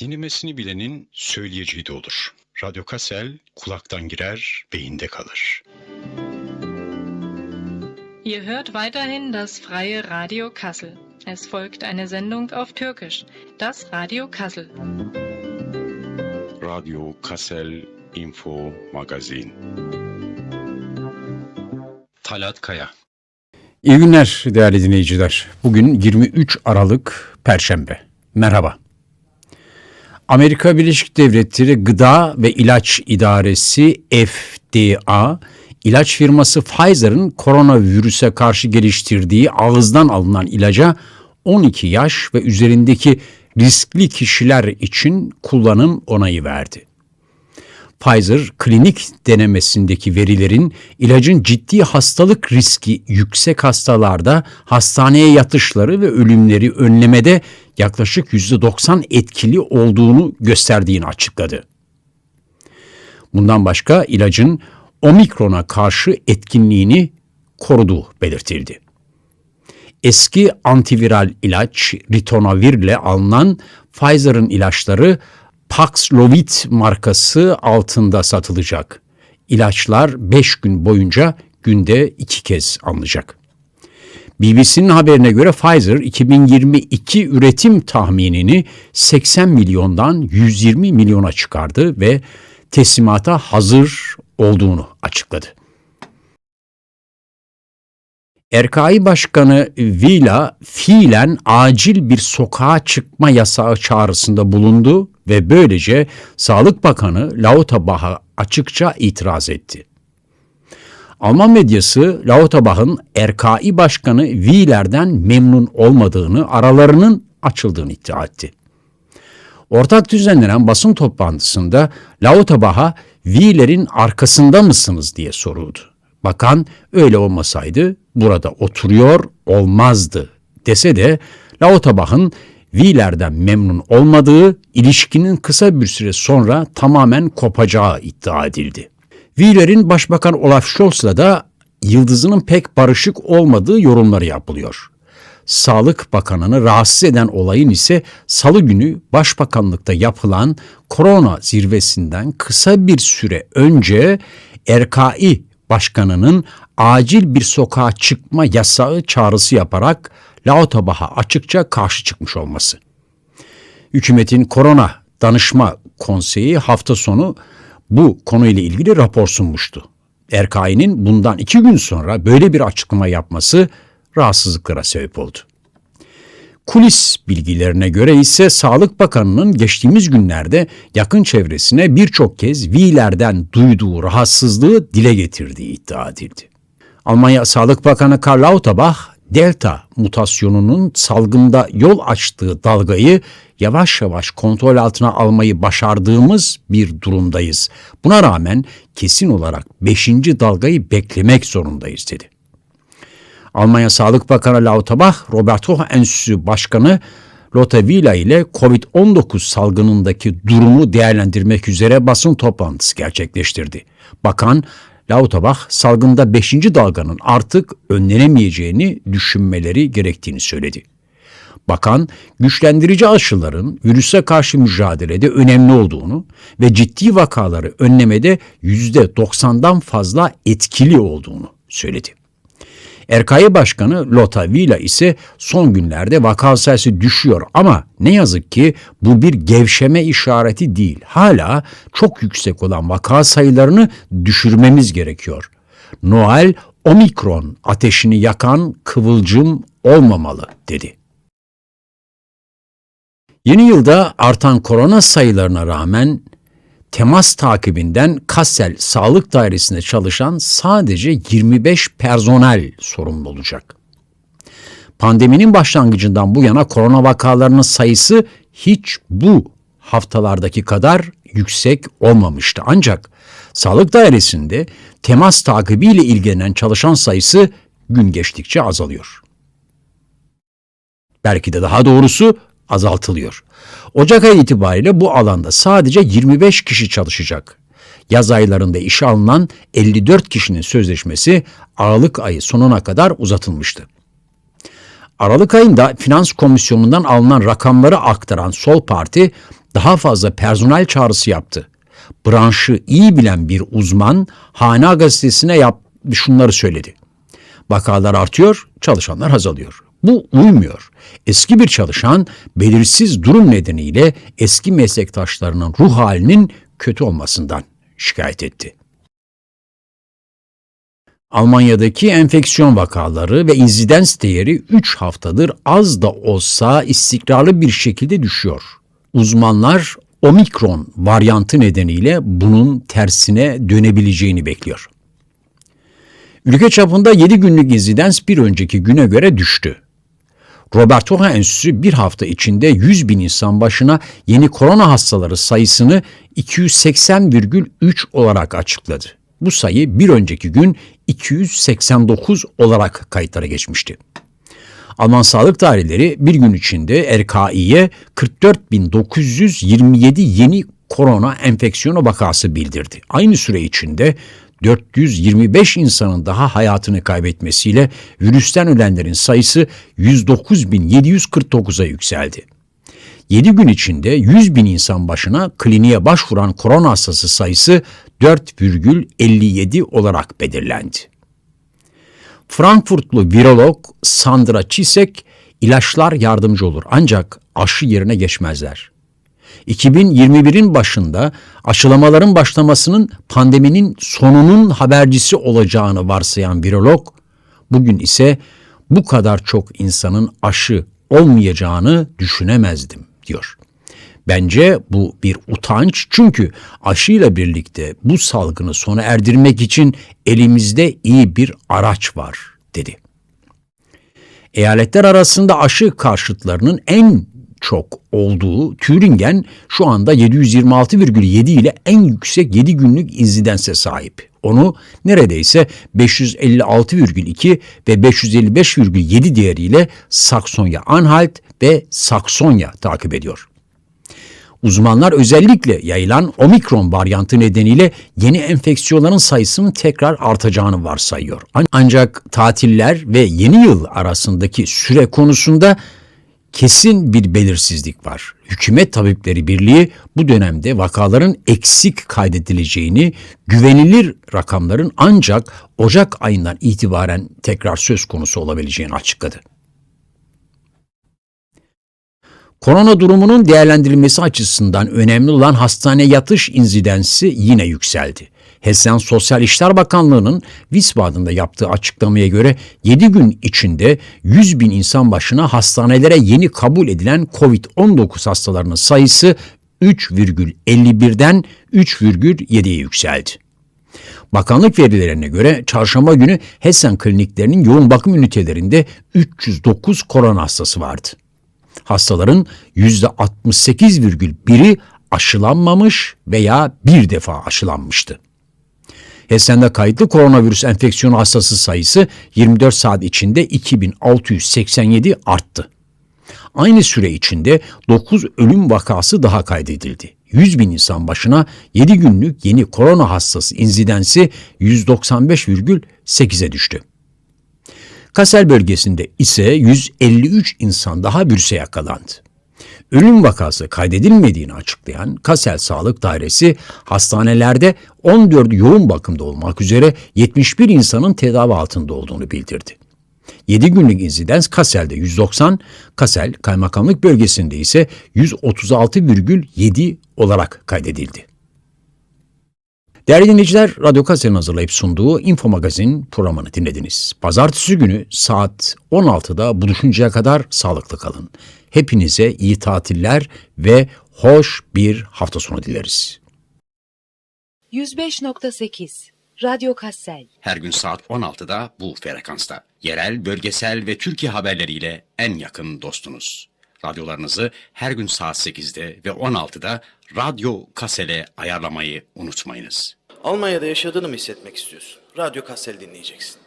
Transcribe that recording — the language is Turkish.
Dinlemesini bilenin söyleyeceği de olur. Radyo Kassel kulaktan girer, beyinde kalır. Ihr hört weiterhin das freie Radio Kassel. Es folgt eine Sendung auf Türkisch, das Radio Kassel. Radyo Kassel Info Magazin. Talat Kaya İyi günler değerli dinleyiciler. Bugün 23 Aralık Perşembe. Merhaba. Amerika Birleşik Devletleri Gıda ve İlaç İdaresi FDA, ilaç firması Pfizer'ın koronavirüse karşı geliştirdiği ağızdan alınan ilaca 12 yaş ve üzerindeki riskli kişiler için kullanım onayı verdi. Pfizer klinik denemesindeki verilerin ilacın ciddi hastalık riski yüksek hastalarda hastaneye yatışları ve ölümleri önlemede yaklaşık %90 etkili olduğunu gösterdiğini açıkladı. Bundan başka ilacın omikrona karşı etkinliğini koruduğu belirtildi. Eski antiviral ilaç ritonavir ile alınan Pfizer'ın ilaçları Paxlovid markası altında satılacak. İlaçlar 5 gün boyunca günde 2 kez alınacak. BBC'nin haberine göre Pfizer 2022 üretim tahminini 80 milyondan 120 milyona çıkardı ve teslimata hazır olduğunu açıkladı. Erkai Başkanı Vila fiilen acil bir sokağa çıkma yasağı çağrısında bulundu ve böylece Sağlık Bakanı Lauterbach'a açıkça itiraz etti. Alman medyası Lauterbach'ın RKI Başkanı Wieler'den memnun olmadığını, aralarının açıldığını iddia etti. Ortak düzenlenen basın toplantısında Lauterbach'a Wieler'in arkasında mısınız diye soruldu. Bakan öyle olmasaydı burada oturuyor olmazdı dese de Lauterbach'ın Wieler'den memnun olmadığı, ilişkinin kısa bir süre sonra tamamen kopacağı iddia edildi. Wieler'in Başbakan Olaf Scholz'la da yıldızının pek barışık olmadığı yorumları yapılıyor. Sağlık Bakanı'nı rahatsız eden olayın ise salı günü Başbakanlıkta yapılan korona zirvesinden kısa bir süre önce RKI Başkanı'nın acil bir sokağa çıkma yasağı çağrısı yaparak Lauterbach'a açıkça karşı çıkmış olması. Hükümetin korona danışma konseyi hafta sonu bu konuyla ilgili rapor sunmuştu. RKI'nin bundan iki gün sonra böyle bir açıklama yapması rahatsızlıklara sebep oldu. Kulis bilgilerine göre ise Sağlık Bakanı'nın geçtiğimiz günlerde yakın çevresine birçok kez Wieler'den duyduğu rahatsızlığı dile getirdiği iddia edildi. Almanya Sağlık Bakanı Karl Lauterbach, Delta mutasyonunun salgında yol açtığı dalgayı yavaş yavaş kontrol altına almayı başardığımız bir durumdayız. Buna rağmen kesin olarak 5. dalgayı beklemek zorundayız dedi. Almanya Sağlık Bakanı Lauterbach, Robert Koch Enstitüsü Başkanı Lotte Wieler ile COVID-19 salgınındaki durumu değerlendirmek üzere basın toplantısı gerçekleştirdi. Bakan, Lauterbach salgında 5. dalganın artık önlenemeyeceğini düşünmeleri gerektiğini söyledi. Bakan, güçlendirici aşıların virüse karşı mücadelede önemli olduğunu ve ciddi vakaları önlemede %90'dan fazla etkili olduğunu söyledi. RKI Başkanı Lotta Vila ise son günlerde vaka sayısı düşüyor ama ne yazık ki bu bir gevşeme işareti değil. Hala çok yüksek olan vaka sayılarını düşürmemiz gerekiyor. Noel omikron ateşini yakan kıvılcım olmamalı dedi. Yeni yılda artan korona sayılarına rağmen temas takibinden Kassel Sağlık Dairesi'nde çalışan sadece 25 personel sorumlu olacak. Pandeminin başlangıcından bu yana korona vakalarının sayısı hiç bu haftalardaki kadar yüksek olmamıştı. Ancak Sağlık Dairesi'nde temas takibiyle ilgilenen çalışan sayısı gün geçtikçe azalıyor. Belki de daha doğrusu azaltılıyor. Ocak ayı itibariyle bu alanda sadece 25 kişi çalışacak. Yaz aylarında işe alınan 54 kişinin sözleşmesi Aralık ayı sonuna kadar uzatılmıştı. Aralık ayında Finans Komisyonu'ndan alınan rakamları aktaran Sol Parti daha fazla personel çağrısı yaptı. Branşı iyi bilen bir uzman Hana gazetesine yap şunları söyledi. Vakalar artıyor, çalışanlar azalıyor. Bu uymuyor. Eski bir çalışan belirsiz durum nedeniyle eski meslektaşlarının ruh halinin kötü olmasından şikayet etti. Almanya'daki enfeksiyon vakaları ve insidens değeri 3 haftadır az da olsa istikrarlı bir şekilde düşüyor. Uzmanlar omikron varyantı nedeniyle bunun tersine dönebileceğini bekliyor. Ülke çapında 7 günlük insidens bir önceki güne göre düştü. Robert Koch Enstitüsü bir hafta içinde 100 bin insan başına yeni korona hastaları sayısını 280,3 olarak açıkladı. Bu sayı bir önceki gün 289 olarak kayıtlara geçmişti. Alman sağlık tarihleri bir gün içinde RKİ'ye 44.927 yeni korona enfeksiyonu vakası bildirdi. Aynı süre içinde 425 insanın daha hayatını kaybetmesiyle virüsten ölenlerin sayısı 109.749'a yükseldi. 7 gün içinde 100 bin insan başına kliniğe başvuran korona hastası sayısı 4,57 olarak belirlendi. Frankfurtlu virolog Sandra Çisek, ilaçlar yardımcı olur ancak aşı yerine geçmezler. 2021'in başında aşılamaların başlamasının pandeminin sonunun habercisi olacağını varsayan virolog, bugün ise bu kadar çok insanın aşı olmayacağını düşünemezdim diyor. Bence bu bir utanç çünkü aşıyla birlikte bu salgını sona erdirmek için elimizde iyi bir araç var dedi. Eyaletler arasında aşı karşıtlarının en çok olduğu Thüringen şu anda 726,7 ile en yüksek 7 günlük insidense sahip. Onu neredeyse 556,2 ve 555,7 değeriyle Saksonya-Anhalt ve Saksonya takip ediyor. Uzmanlar özellikle yayılan omikron varyantı nedeniyle yeni enfeksiyonların sayısının tekrar artacağını varsayıyor. Ancak tatiller ve yeni yıl arasındaki süre konusunda kesin bir belirsizlik var. Hükümet Tabipleri Birliği bu dönemde vakaların eksik kaydedileceğini, güvenilir rakamların ancak Ocak ayından itibaren tekrar söz konusu olabileceğini açıkladı. Korona durumunun değerlendirilmesi açısından önemli olan hastane yatış insidensi yine yükseldi. Hessen Sosyal İşler Bakanlığı'nın Wiesbaden'da yaptığı açıklamaya göre 7 gün içinde 100 bin insan başına hastanelere yeni kabul edilen COVID-19 hastalarının sayısı 3,51'den 3,7'ye yükseldi. Bakanlık verilerine göre çarşamba günü Hessen kliniklerinin yoğun bakım ünitelerinde 309 korona hastası vardı. Hastaların %68,1'i aşılanmamış veya bir defa aşılanmıştı. Hessen'de kayıtlı koronavirüs enfeksiyonu hastası sayısı 24 saat içinde 2687 arttı. Aynı süre içinde 9 ölüm vakası daha kaydedildi. 100 bin insan başına 7 günlük yeni korona hastası insidensi 195,8'e düştü. Kassel bölgesinde ise 153 insan daha virüse yakalandı. Ölüm vakası kaydedilmediğini açıklayan Kassel Sağlık Dairesi hastanelerde 14 yoğun bakımda olmak üzere 71 insanın tedavi altında olduğunu bildirdi. 7 günlük insidens Kassel'de 190, Kassel Kaymakamlık bölgesinde ise 136,7 olarak kaydedildi. Değerli dinleyiciler, Radyo Kassel'in hazırlayıp sunduğu Info Magazin programını dinlediniz. Pazartesi günü saat 16'da buluşuncaya kadar sağlıklı kalın. Hepinize iyi tatiller ve hoş bir hafta sonu dileriz. 105.8 Radyo Kassel Her gün saat 16'da bu frekansta. Yerel, bölgesel ve Türkiye haberleriyle en yakın dostunuz. Radyolarınızı her gün saat 8'de ve 16'da Radyo Kasel'e ayarlamayı unutmayınız. Almanya'da yaşadığını mı hissetmek istiyorsun? Radyo Kassel dinleyeceksin.